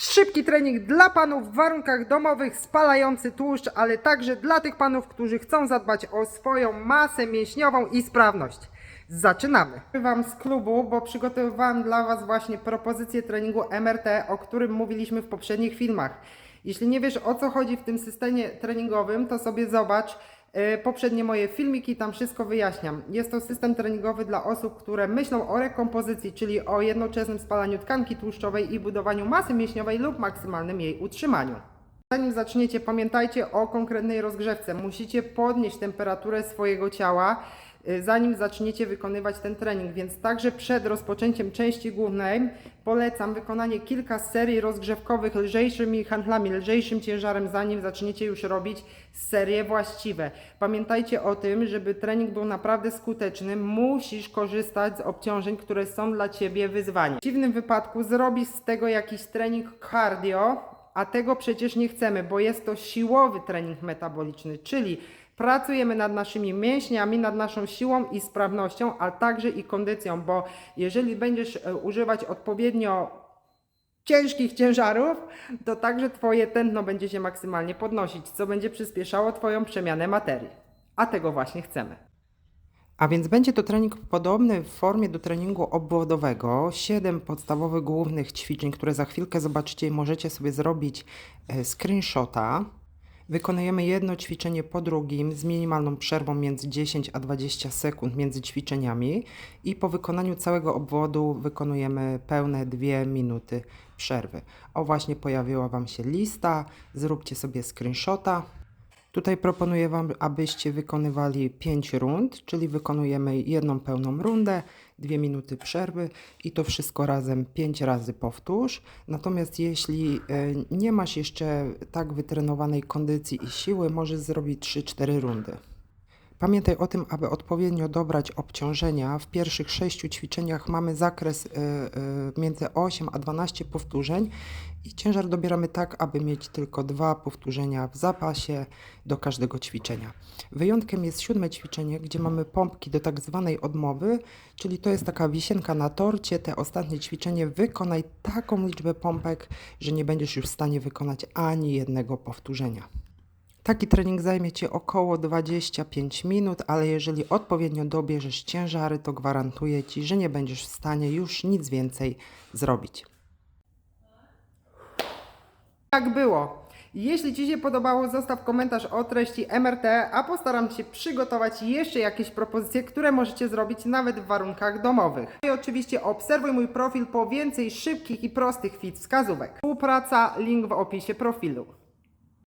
Szybki trening dla panów w warunkach domowych, spalający tłuszcz, ale także dla tych panów, którzy chcą zadbać o swoją masę mięśniową i sprawność. Zaczynamy. Wam z klubu, bo przygotowywałam dla Was właśnie propozycję treningu MRT, o którym mówiliśmy w poprzednich filmach. Jeśli nie wiesz o co chodzi w tym systemie treningowym, to sobie zobacz poprzednie moje filmiki, tam wszystko wyjaśniam. Jest to system treningowy dla osób, które myślą o rekompozycji, czyli o jednoczesnym spalaniu tkanki tłuszczowej i budowaniu masy mięśniowej lub maksymalnym jej utrzymaniu. Zanim zaczniecie, pamiętajcie o konkretnej rozgrzewce. Musicie podnieść temperaturę swojego ciała, zanim zaczniecie wykonywać ten trening. Więc także przed rozpoczęciem części głównej polecam wykonanie kilka serii rozgrzewkowych lżejszymi handlami, lżejszym ciężarem, zanim zaczniecie już robić serie właściwe. Pamiętajcie o tym, żeby trening był naprawdę skuteczny, musisz korzystać z obciążeń, które są dla Ciebie wyzwaniem. W przeciwnym wypadku zrobisz z tego jakiś trening cardio, a tego przecież nie chcemy, bo jest to siłowy trening metaboliczny, czyli pracujemy nad naszymi mięśniami, nad naszą siłą i sprawnością, a także i kondycją, bo jeżeli będziesz e, używać odpowiednio ciężkich ciężarów, to także Twoje tętno będzie się maksymalnie podnosić, co będzie przyspieszało Twoją przemianę materii. A tego właśnie chcemy. A więc będzie to trening podobny w formie do treningu obwodowego. Siedem podstawowych głównych ćwiczeń, które za chwilkę zobaczycie i możecie sobie zrobić e, screenshota. Wykonujemy jedno ćwiczenie po drugim z minimalną przerwą między 10 a 20 sekund między ćwiczeniami i po wykonaniu całego obwodu wykonujemy pełne 2 minuty przerwy. O właśnie pojawiła Wam się lista, zróbcie sobie screenshota. Tutaj proponuję Wam, abyście wykonywali 5 rund, czyli wykonujemy jedną pełną rundę, 2 minuty przerwy i to wszystko razem 5 razy powtórz. Natomiast jeśli e, nie masz jeszcze tak wytrenowanej kondycji i siły, możesz zrobić 3-4 rundy. Pamiętaj o tym, aby odpowiednio dobrać obciążenia. W pierwszych sześciu ćwiczeniach mamy zakres y, y, między 8 a 12 powtórzeń i ciężar dobieramy tak, aby mieć tylko dwa powtórzenia w zapasie do każdego ćwiczenia. Wyjątkiem jest siódme ćwiczenie, gdzie mamy pompki do tak zwanej odmowy, czyli to jest taka wisienka na torcie. Te ostatnie ćwiczenie wykonaj taką liczbę pompek, że nie będziesz już w stanie wykonać ani jednego powtórzenia. Taki trening zajmie Ci około 25 minut, ale jeżeli odpowiednio dobierzesz ciężary, to gwarantuję Ci, że nie będziesz w stanie już nic więcej zrobić. Tak było. Jeśli Ci się podobało, zostaw komentarz o treści MRT, a postaram się przygotować jeszcze jakieś propozycje, które możecie zrobić nawet w warunkach domowych. I oczywiście obserwuj mój profil po więcej szybkich i prostych fit wskazówek. Współpraca, link w opisie profilu.